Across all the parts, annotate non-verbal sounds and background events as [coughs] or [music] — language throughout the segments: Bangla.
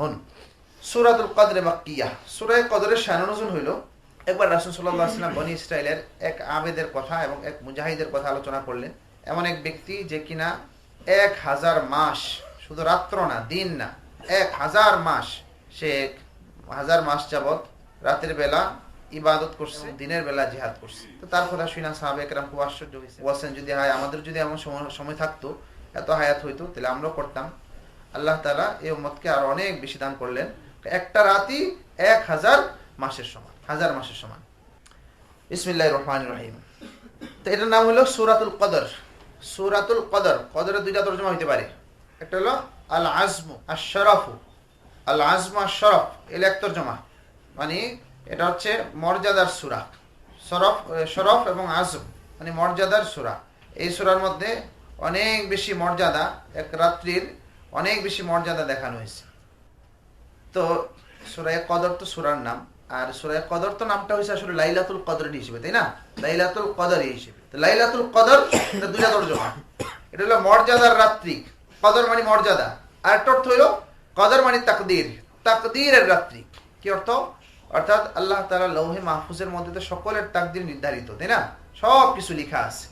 হন। সুরাতুল কদরে সুরায় কদরের হইল। একবার রাসুল বনি ইসরায়েলের এক আবেদের কথা এবং এক মুজাহিদের কথা আলোচনা করলেন। এমন এক ব্যক্তি যে কিনা এক হাজার মাস, শুধু রাত্র না, দিন না, এক হাজার মাস সে হাজার মাস যাবৎ রাতের বেলা ইবাদত করছে, দিনের বেলা জিহাদ করছে। তো তার কথা শুনা সাহাবে একরাম খুব আশ্চর্য হয়েছে বলছেন, যদি হায়, আমাদের যদি এমন সময় থাকতো, এত হায়াত হইতো, তাহলে আমরাও করতাম। আল্লাহ তালা এই উম্মতকে আরও অনেক বেশি দান করলেন। একটা রাতই এক হাজার মাসের সমান, হাজার মাসের সমান। ইসমিল্লাহ রহমান রহিম। তো এটার নাম হলো সুরাতুল কদর। সুরাতুল কদর, কদরের দুইটা তর্জমা হইতে পারে। একটা হলো আল আজমু আর শরফু আল আজমু আর শরফ এর এক তর্জমা। মানে এটা হচ্ছে মর্যাদার সুরা। শরফ শরফ এবং আজম মানে মর্যাদার সুরা। এই সুরার মধ্যে অনেক বেশি মর্যাদা এক রাত্রির অনেক বেশি মর্যাদা দেখানো হয়েছে। তো সুরায় কদর তো সুরার নাম, আর সুরায় কদর তো নামটা হয়েছে আসলে লাইলাতুল কদর হিসেবে, তাই না? লাইলাতুল কদর হিসেবে। তো লাইলাতুল কদর, এটা দুইটা তর্জমা। এটা হলো মর্যাদার রাত্রি কদর মানে মর্যাদা। আর একটা অর্থ হইল কদর মানে তাকদির। তাকদিরের রাত্রি কি অর্থ? অর্থাৎ আল্লাহ তালা লৌহে মাহফুজের মধ্যে তো সকলের তাকদির নির্ধারিত, তাই না? সব কিছু লেখা আছে।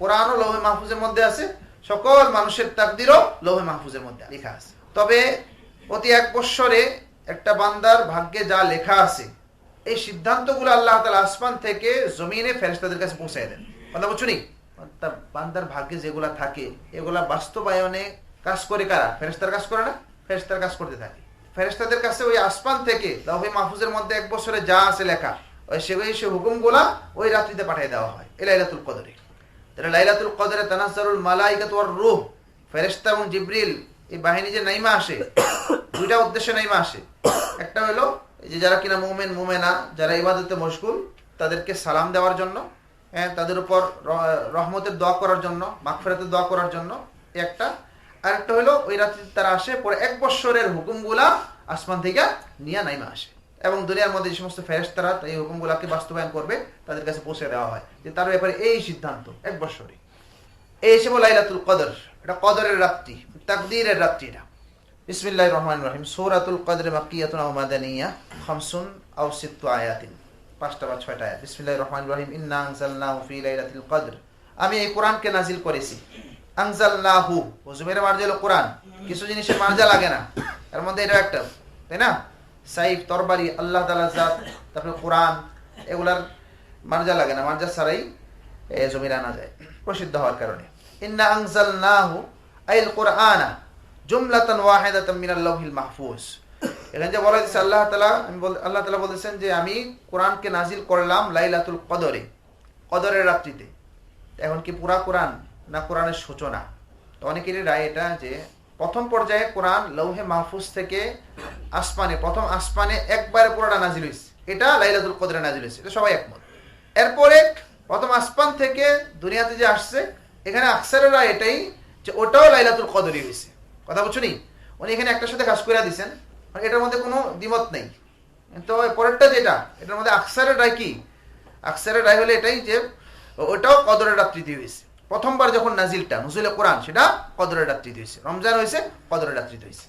কোরআনও লৌহে মাহফুজের মধ্যে আছে সকল মানুষের তাকদিরও লৌহে মাহফুজের মধ্যে লেখা আছে। তবে প্রতি এক বৎসরে একটা বান্দার ভাগ্যে যা লেখা আছে, এই সিদ্ধান্তগুলো আল্লাহ তালা আসমান থেকে জমিনে ফেরেস্তাদের কাছে পৌঁছায় দেন। কথা বলছো নি? বান্দার ভাগ্যে যেগুলা থাকে, এগুলা বাস্তবায়নে কাজ করে কারা? ফেরেস্তার কাজ করে না? ফেরেস্তার কাজ করতে থাকে। ফেরেস্তাদের কাছে ওই আসমান থেকে লৌহে মাহফুজের মধ্যে এক বছরে যা আছে লেখা ওই সে হুকুমগুলা ওই রাত্রিতে পাঠিয়ে দেওয়া হয়, এই লাইলাতুল কদরে। তাহলে লাইলাতুল কদরে তানাজ্জারুল মালাইকাতু ওয়ার রূহ ফেরেশতা এবং জিবরিল এই বাহিনী যে নাইমা আসে [coughs] দুইটা উদ্দেশ্যে নাইমা আসে। একটা হলো যে যারা কিনা মুমেন মুমেনা যারা ইবাদতে মশগুল তাদেরকে সালাম দেওয়ার জন্য হ্যাঁ তাদের উপর রহমতের দোয়া করার জন্য মাগফিরাতের দোয়া করার জন্য একটা। আর একটা হলো ওই রাত্রিতে তারা আসে পরে এক বৎসরের হুকুমগুলা আসমান থেকে নিয়ে নাইমা আসে। এবং দুনিয়ার মধ্যে যে সমস্ত ফেরেশতারা এই হুকুমগুলাকে বাস্তবায়ন করবে, তাদের কাছে পৌঁছে দেওয়া হয়। যে তার ব্যাপারে এই সিদ্ধান্ত, এক বৎসরে এই হিসেবে লাইলাতুল কদর। এটা কদরের রাত্রি, তাকদীরের রাত্রি এটা। বিসমিল্লাহ রহমান রহিম। সৌরাতুল কদর মাকিয়াতুন আও মাদানিয়া খামসুন আও সিত্তু আয়াতিন। পাঁচটা বা ছয়টা আয়াত। বিসমিল্লাহ রহমান রহিম। ইন্না আনজালনাহু ফি লাইলাতুল কদর। আমি এই কোরআনকে নাজিল করেছি। আনজালনাহু। হুজুমের মার্জা হলো কোরআন। কিছু জিনিসের মার্জা লাগে না। এর মধ্যে এটা একটা, তাই না? সাইফ, তরবারি, আল্লাহ তাআলা জাত, তারপরে কোরআন, এগুলার মার্জা লাগে না। মার্জা ছাড়াই জমির আনা যায়, প্রসিদ্ধ হওয়ার কারণে। ইন্না আনজালনাহু আইল কোরআনা মাহফুজ। এখানে যে বলা আল্লাহ তাআলা, আমি আল্লাহ তাআলা বলেছেন যে, আমি কোরআনকে নাজিল করলাম লাইলাতুল কদরে, কদরের রাত্রিতে। এখন কি পুরা কোরআন না কোরআনের সূচনা? অনেকেরই রায় এটা যে প্রথম পর্যায়ে কোরআন লৌহে মাহফুজ থেকে আসমানে, প্রথম আসমানে একবারে পুরোটা নাজিল হয়েছে এটা লাইলাতুল কদরে নাজিল হয়েছে এটা সবাই একমত। এরপরে প্রথম আসমান থেকে দুনিয়াতে যে আসছে, এখানে আকসারেরা এটাই যে ওটাও লাইলাতুল কদরই হয়েছে কথা বলছো নি? উনি এখানে একটার সাথে কাজ করে দিচ্ছেন মানে এটার মধ্যে কোনো দ্বিমত নেই। তো পরেরটা যেটা, এটার মধ্যে আকসারের রায় কি? আকসারের রায় হলে এটাই যে ওটাও কদরের রাত্রিতে হয়েছে প্রথমবার যখন নাজিলটা, নজুলে কোরআন, সেটা কদরের রাত্রিতে হয়েছে। রমজান হয়েছে, কদরের রাত্রিতে হয়েছে।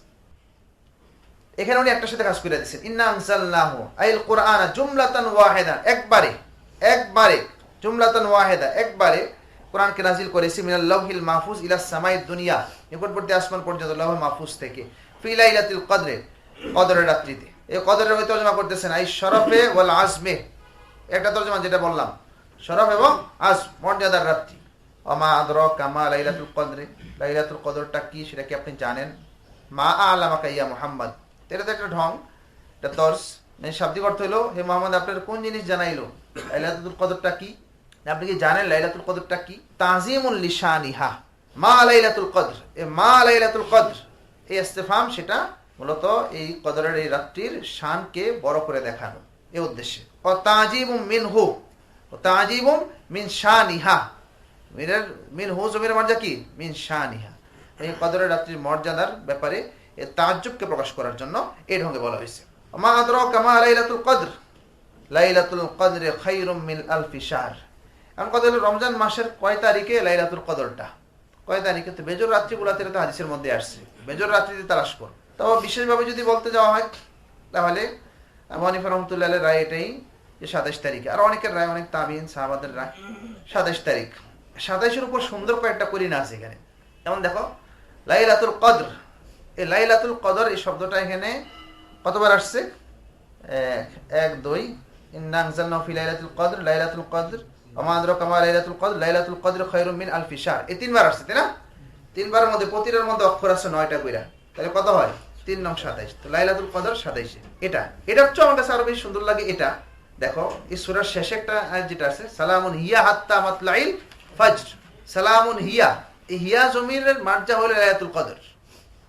এখানে উনি একটা সাথে কাজ করে দিচ্ছেন ইন্না আইল কোরআন জুমলাতান ওয়াহিদা একবারে একবারে, জুমলাতান ওয়াহিদা, একবারে কোরআনকে নাজিল করেছি, মিনাল লাওহিল মাহফুজ ইলা সামাই দুনিয়া, নিকটবর্তী আসমান পর্যন্ত লৌহ মাহফুজ থেকে, ফি লাইলাতুল কদরে, কদরের রাত্রিতে। এই কদরের ওই তর্জমা করতেছেন আই শরফে ওয়াল আজমে। একটা তর্জমা যেটা বললাম, শরফ এবং আজ মর্যাদার রাত্রি। অমা আদর কামা লাইলাতুল কদরে। লাইলাতুল কদরটা কি সেটা কি আপনি জানেন? মা আলামাকা ইয়া মুহাম্মদ। এটা তো একটা ঢং, এটা তর্স। মানে শাব্দিক অর্থ হলো, হে মোহাম্মদ, আপনার কোন জিনিস জানাইলো? লাইলাতুল কদরটা কি? আপনি কি জানেন লাইলাতুল কদরটা কি? তাজিমুল লিশানিহা। মা লাইলাতুল কদর। এ মা লাইলাতুল কদর। এই ইস্তেফাম সেটা মূলত এই কদরের এই রাত্রির শানকে বড় করে দেখানো। এই উদ্দেশ্যে। ও তাজিবুম মিনহু। ও তাজিবুম মিন শানিহা। মিনের মিন হু জমির মর্যাদা কি? মিন শানিহা। এই কদরের রাত্রির মর্যাদার ব্যাপারে এ তাজ্জুবকে প্রকাশ করার জন্য এই ঢঙ্গে বলা হয়েছে। মা আদর কামা লাইলাতুল কদর। লাইলাতুল কদরে খাইরুম মিন আলফি শাহর। এখন কথা হলো রমজান মাসের কয় তারিখে লাইলাতুল কদরটা? কয় তারিখে? তো বেজর রাত্রিগুলাতে তো হাদিসের মধ্যে আসছে। বেজর রাত্রিতে তালাশ কর। তো তো বিশেষভাবে যদি বলতে যাওয়া হয়, তাহলে মনিফা রহমতুল্লাহ রায় এটাই যে সাতাইশ তারিখে। আর অনেকের রায়, অনেক তাবিন, সাহাবাদের রায় সাতাইশ তারিখ। সাতাইশের উপর সুন্দর কয়েকটা করিনা আছে এখানে। যেমন দেখো, লাইলাতুল কদর। এই লাইলাতুল কদর, এই শব্দটা এখানে কতবার আসছে? এক এক, দুই। ইন্না আনজালনাহু ফি লাইলাতুল কদর লাইলাতুল কদর। ওমা আদরাকা মা লাইলাতুল কদর লাইলাতুল কদর খায়রুম মিন আলফি শাহর। এই তিনবার আসছে, তাই না? তিনবারের মধ্যে, প্রতিটার মধ্যে অক্ষর আছে নয়টা কইরা। তাহলে কত হয়? তিন নং সাতাইশ। তো লাইলাতুল কদর সাতাইশে। এটা এটা হচ্ছে আমার কাছে আরও বেশি সুন্দর লাগে এটা। দেখো, এই সুরার শেষে একটা যেটা আছে, সালামুন হিয়া হাত্তা মাতলাইল ফজর, সালামুন হিয়া। এই হিয়া জমিনের মার্জা হলো লাইলাতুল কদর।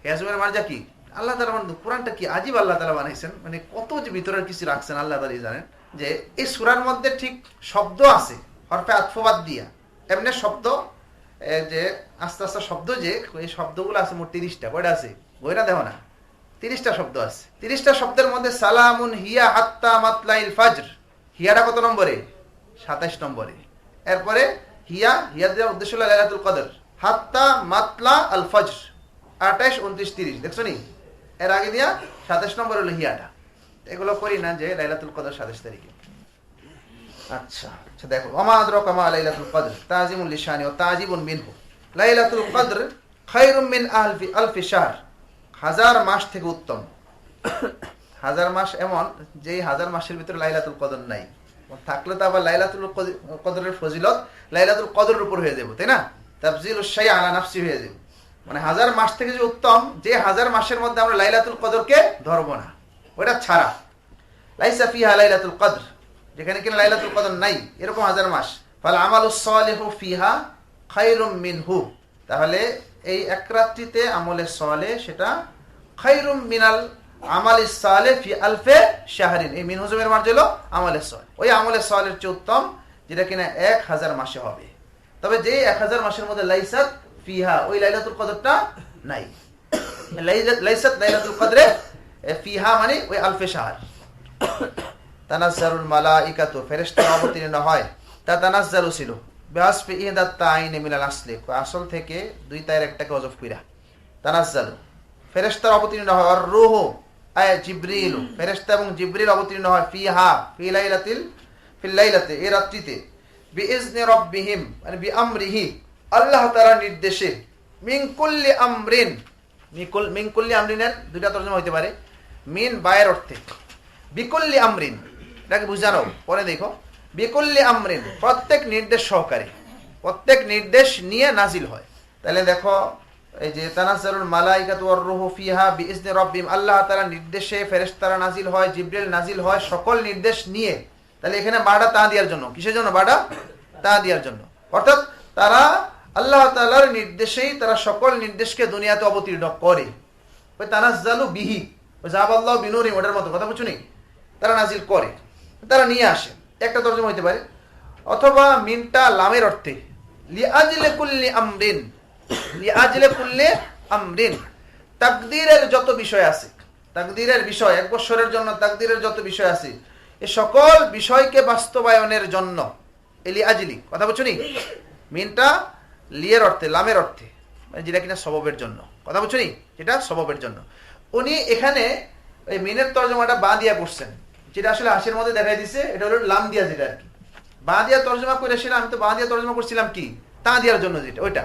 হিয়া জমিনের মার্জা কি? আল্লাহ তালা মানে কোরআনটা কি আজীব আল্লাহ তালা বানাইছেন? মানে কত যে ভিতরের কিছু রাখছেন আল্লাহ তালা জানেন? যে এই সুরার মধ্যে ঠিক শব্দ আছে, হরফে আত্মবাদ দিয়া। এমনি শব্দ যে আস্তে আস্তে শব্দ যে, এই শব্দগুলো আছে মোট তিরিশটা। কয়টা আছে? বইটা দেখো না। তিরিশটা শব্দ আছে। তিরিশটা শব্দের মধ্যে সালামুন হিয়া হাত্তা মাতলাইল ফাজর। হিয়াটা কত নম্বরে? সাতাইশ নম্বরে। এরপরে হিয়া হিয়া দেওয়ার উদ্দেশ্য হলো লাইলাতুল কদর। হাত্তা মাতলা আল ফজর আঠাইশ উনত্রিশ, তিরিশ। দেখছ নি? এর আগে দিয়া সাতাইশ নম্বর হলো হিয়াটা। এগুলো করি না যে লাইলাতুল কদর সাতাইশ তারিখে। আচ্ছা আচ্ছা দেখো, ওমা আদরাকা মা লাইলাতুল কদর, তাজিমুল লিশানি ও তাজিবুন মিনহু। লাইলাতুল কদর খায়রুম মিন আলফি আলফি শাহর। হাজার মাস থেকে উত্তম। হাজার মাস এমন যে হাজার মাসের ভিতরে লাইলাতুল কদর নাই। থাকলে তো আবার লাইলাতুল কদরের ফজিলত লাইলাতুল কদরের উপর হয়ে যাব, তাই না? তাফজিল শাই আলা নাফসি হয়ে যাবে। মানে হাজার মাস থেকে যে উত্তম, যে হাজার মাসের মধ্যে আমরা লাইলাতুল কদরকে ধরবো না। ওটা ছাড়া। লাইসা ফিহা লাইলাতুল কদর। যেখানে কিনা লাইলাতুল কদর নাই, এরকম হাজার মাস। ফাল আমালুস সালিহু ফিহা খায়রুম মিনহু। তাহলে এই এক রাত্রিতে আমলে সলে সেটা খায়রুম মিনাল আমালে সালে ফি আলফে শাহরিন। এই মিন হুজুমের ওই আমলে সলের চেয়ে উত্তম, যেটা কিনা এক হাজার মাসে হবে। তবে যে এক হাজার মাসের মধ্যে লাইসাত ফিহা, ওই লাইলাতুল কদরটা নাই। লাইসাত লাইলাতুল কদরে ফিহা মানে ওই আলফে শাহর। অবতীর্ণ হয়। তা তানাজ্জারু ছিল। বেহাসফি ইহদাত তাইনে মিলাল আসলে। আসল থেকে দুই তায়ের একটাকে অজফ কইরা। তানাজ্জালু ফেরেশতার অবতীর্ণ হয় আর রুহু জিব্রিল, ফেরেশতা এবং জিব্রিল অবতীর্ণ হয় ফিহা, ফি লাইলাতিল, ফিল লাইলাতে, এই রাত্রিতে। বিইজনি রাব্বিহিম মানে বিআমরিহি, আল্লাহ তাআলার নির্দেশে, মিন কুল্লি আমরিন মিকুল মিন আমরিনের দুইটা তরজমা হইতে পারে, মিন বায়ের অর্থে। বিকল্লি আমরিন, এটাকে বুঝানো, পরে দেখো। বিকল্লি আমরিন, প্রত্যেক নির্দেশ সহকারী, প্রত্যেক নির্দেশ নিয়ে নাজিল হয়। তাহলে দেখো এই যে আল্লাহ নির্দেশে নাজিল হয় নাজিল হয়, সকল নির্দেশ নিয়ে। তাহলে এখানে তা দেওয়ার জন্য। কিসের জন্য তা দেওয়ার জন্য। অর্থাৎ তারা আল্লাহ নির্দেশেই তারা সকল নির্দেশকে দুনিয়াতে অবতীর্ণ করে। ওই তানাজ্জালু বিহি, ওই জাহাবাল্লাহ বিনুরি ওটার মতো কথা বুঝুনি তারা নাজিল করে। তারা নিয়ে আসে। একটা তর্জমা হইতে পারে। অথবা মিনটা লামের অর্থে, লিআজলে কুল্লি আমরিন তাকদীরের যত বিষয় আছে বিষয়, এক বছরের জন্য যত বিষয় আছে, এ সকল বিষয়কে বাস্তবায়নের জন্য এলি আজলি কথা বুঝছ নি? মিনটা লিয়ের অর্থে, লামের অর্থে মানে যেটা কিনা জন্য, কথা বুঝছ নি? যেটা জন্য। উনি এখানে ওই মিনের তর্জমাটা বা দিয়া করছেন, যেটা আসলে হাসির মধ্যে দেখা দিছে, এটা হলো লাম দিয়া যেটা আর কি। বা দিয়া তর্জমা করেছিলাম আমি তো বা দিয়া তর্জমা করছিলাম কি? তা দেওয়ার জন্য যেটা, ওইটা।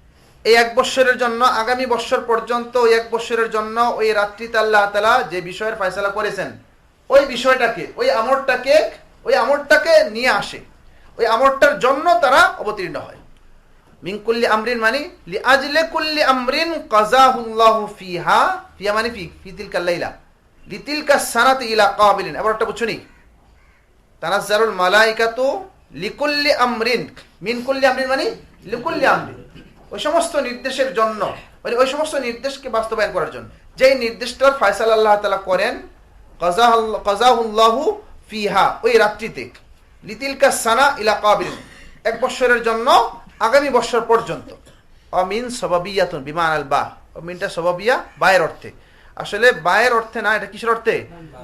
এই এক বৎসরের জন্য, আগামী বৎসর পর্যন্ত ওই এক বৎসরের জন্য ওই রাত্রিতে আল্লাহ তালা যে বিষয়ের ফয়সালা করেছেন, ওই বিষয়টাকে, ওই আমরটাকে ওই আমরটাকে নিয়ে আসে। ওই আমরটার জন্য তারা অবতীর্ণ হয়। মিন কুল্লি আমরিন মানে লি আজলে কুল্লি আমরিন কাজাহুল্লাহু ফিহা ফিহা মানে ফি ফি তিলকা লাইলা। লিতিলকা সানাতি ইলা কাবিলিন, এবার একটা বুঝছ নি? তানাজ্জালুল মালাইকাতু লিকুল্লি আমরিন। মিন কুল্লি আমরিন মানে লিকুল্লি আমরিন। ওই সমস্ত নির্দেশের জন্য মানে ওই সমস্ত নির্দেশকে বাস্তবায়ন করার জন্য। যেই নির্দেশটার ফয়সালা আল্লাহ তালা করেন কাজাহুল্লাহু ফিহা, ওই রাত্রিতে। লিতিলকা সানা ইলা এক বৎসরের জন্য, আগামী বৎসর পর্যন্ত। অমিন সবাবিয়াতুন বিমান আল বা অমিনটা সবাবিয়া, বায়ের অর্থে। আসলে বায়ের অর্থে না, এটা কিসের অর্থে?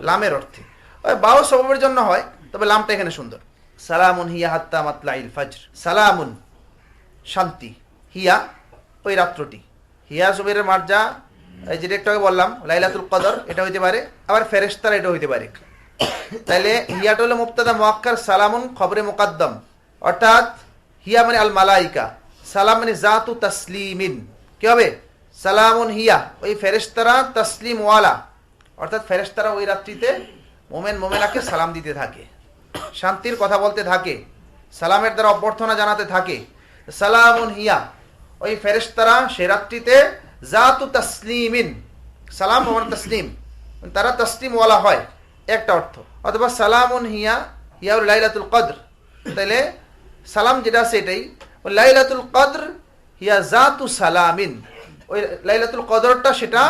লামের অর্থে। ওই বাও সবাবের জন্য হয়, তবে লামটা এখানে সুন্দর। সালামুন হিয়া হাত্তা মাতলাইল ফাজর। সালামুন, শান্তি। হিয়া, ওই রাত্রটি। হিয়া জুবেরের মার্জা যেটা একটু আগে বললাম, লাইলাতুল কদর, এটা হইতে পারে। আবার ফেরেস্তার এটা হইতে পারে। তাহলে হিয়াটা হলো মুক্তাদা মোয়াক্কার, সালামুন খবরে মোকাদ্দম। অর্থাৎ হিয়া মানে আল মালাইকা, সালাম মানে জাতু তসলিমিন। কি হবে? সালামুন হিয়া, ওই ফেরেস্তারা তসলিম ওয়ালা অর্থাৎ ফেরেস্তারা ওই রাত্রিতে মোমেন, মোমেনাকে সালাম দিতে থাকে। শান্তির কথা বলতে থাকে। সালামের দ্বারা অভ্যর্থনা জানাতে থাকে। সালামুন হিয়া ওই ফেরেস্তারা সে রাত্রিতে, জাতু তসলিমিন সালাম মানে তসলিম। তারা তসলিম ওয়ালা হয়, একটা অর্থ। অথবা সালামুন হিয়া হিয়া লাইলাতুল কদর। তাহলে সালাম যেটা আছে ওই লাইলাতুল কদর হিয়া জাতু সালামিন। ওই লাইলাতুল কদরটা সেটা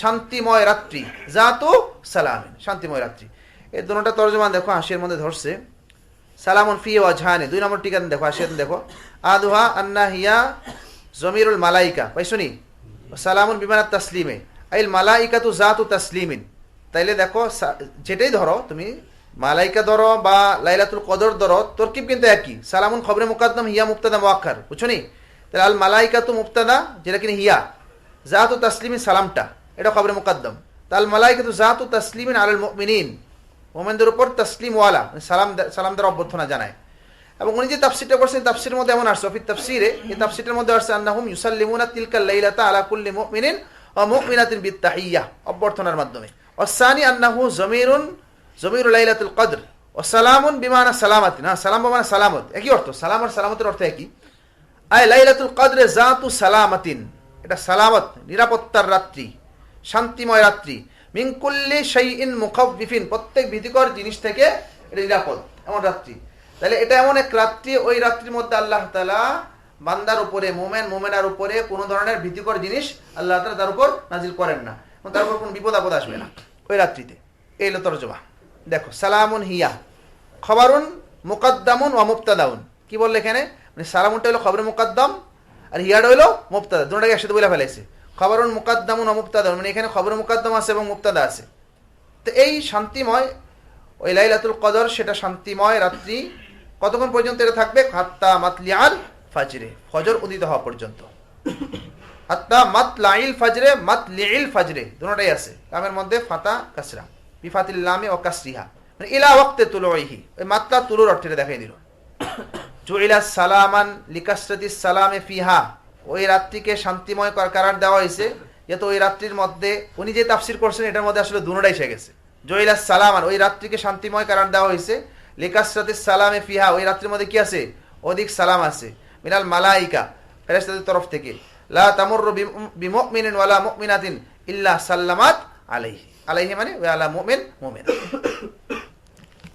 শান্তিময় রাত্রি। জাতু সালামিন, শান্তিময় রাত্রি। এই দুটা তর্জমান দেখো, হাসির মধ্যে ধরছে। সালামুন ফি ওয়াজহানে। দুই নম্বর টিকা দেখো হাসির দেখো। আদুহা আন্না হিয়া জমিরুল মালাইকা। পাইছনি সালামুন বিমানাত তাসলিমে। আইল মালাইকা তু জাতু তাসলিমিন। তাইলে দেখো যেটাই ধরো, তুমি মালাইকা ধরো বা লাইলাতুল কদর ধরো, তরকিব কিন্তু একই। সালামুন খবরে মুকাদ্দম, হিয়া মুক্তাদা মোয়াক্কার। বুঝছ নি? তাহলে আল মালাইকা তু মুক্তাদা যেটা কিনা হিয়া। জাতু তাসলিমিন সালামটা। এটা খবরে মুকাদ্দম। তাল মালাইকা তু জাতু তাসলিমিন আল মুমিনিন। মোমেনদের উপর তসলিম ওয়ালা মানে সালাম সালাম দ্বারা অভ্যর্থনা জানায়। এবং উনি যে তাফসিরটা করছেন তাফসিরের মধ্যে এমন আসছে অফিস তাফসিরে, এই তাফসিরের মধ্যে আসছে, আন্নাহুম ইউসাল্লিমুনা তিলকাল লাইলাতা আলা কুল্লি মুমিনিন ওয়া মুমিনাতিন বিত্তাহিয়্যা অভ্যর্থনার মাধ্যমে। ওয়াসানি আন্নাহু জমিরুন জমিরু লাইলাতুল কদর ওয়া সালামুন বিমানা সালামাতিন হ্যাঁ সালাম বিমানা সালামত, একই অর্থ, সালাম আর সালামতের অর্থ একই। আয় লাইলাতুল কদরে জাতু সালামাতিন, এটা সালামত, নিরাপত্তার রাত্রি, শান্তিময় রাত্রি মিনকুল্লি শাইইন মুখাফিফিন প্রত্যেক ভীতিকর জিনিস থেকে এটা নিরাপদ, এমন রাত্রি। তাহলে এটা এমন এক রাত্রি, ওই রাত্রির মধ্যে আল্লাহ তালা বান্দার উপরে, মোমেন, মোমেনার উপরে কোনো ধরনের ভীতিকর জিনিস আল্লাহ তালা তার উপর নাজিল করেন না তার উপর কোনো বিপদ, আপদ আসবে না, ওই রাত্রিতে। এই হলো তরজমা। দেখো, সালামুন হিয়া, খবরুন মুকদ্দামুন ও মুক্তাদাউন কি বললে এখানে? মানে সালামুনটা হলো খবরের মুকদ্দম, আর হিয়াটা হলো মুক্তাদা দুটাকে একসাথে বলে ফেলেছে খবরুন মুকদ্দামুন ও মুক্তাদাউন মানে এখানে খবর মুকদ্দম আছে এবং মুক্তাদা আছে। তো এই শান্তিময় ওই লাইলাতুল কদর, সেটা শান্তিময় রাত্রি কতক্ষণ পর্যন্ত এটা থাকবে? হাত্তা মাতলিয়াল ফাজরে, ফজর উদিত হওয়া পর্যন্ত। হাত্তা মাতলাইল ফাজরে মাতলিল ফাজরে দুটোটাই আছে। লামের মধ্যে ফাতা, কাসরা। বিফাতিল লামে ও কাসরিহা। মানে ইলা ওয়াক্তে তুলোইহি, ওই মাতলা তুলোর অর্থটা দেখাই দিল। জুইলা সালামান লিকাসরাতি সালামে ফিহা। ওই রাত্রিকে শান্তিময় কর, কারার দেওয়া হয়েছে। যেহেতু ওই রাত্রির মধ্যে উনি যে তাফসির করছেন, এটার মধ্যে আসলে দুনোটাই এসে গেছে। জইলা সালামান ওই রাত্রিকে শান্তিময় কারার দেওয়া হয়েছে। লিকাসরাতি সালামে ফিহা, ওই রাত্রির মধ্যে কি আছে? অধিক সালাম আছে। মিনাল মালাইকা, ফেরেশতাদের তরফ থেকে। লা তামুররু বিমুমিনিন ওয়ালা মুমিনাতিন ইল্লা সাল্লামাত আলাইহি। আলাইহি মানে ওয়া আলা মুমিন মুমিনা।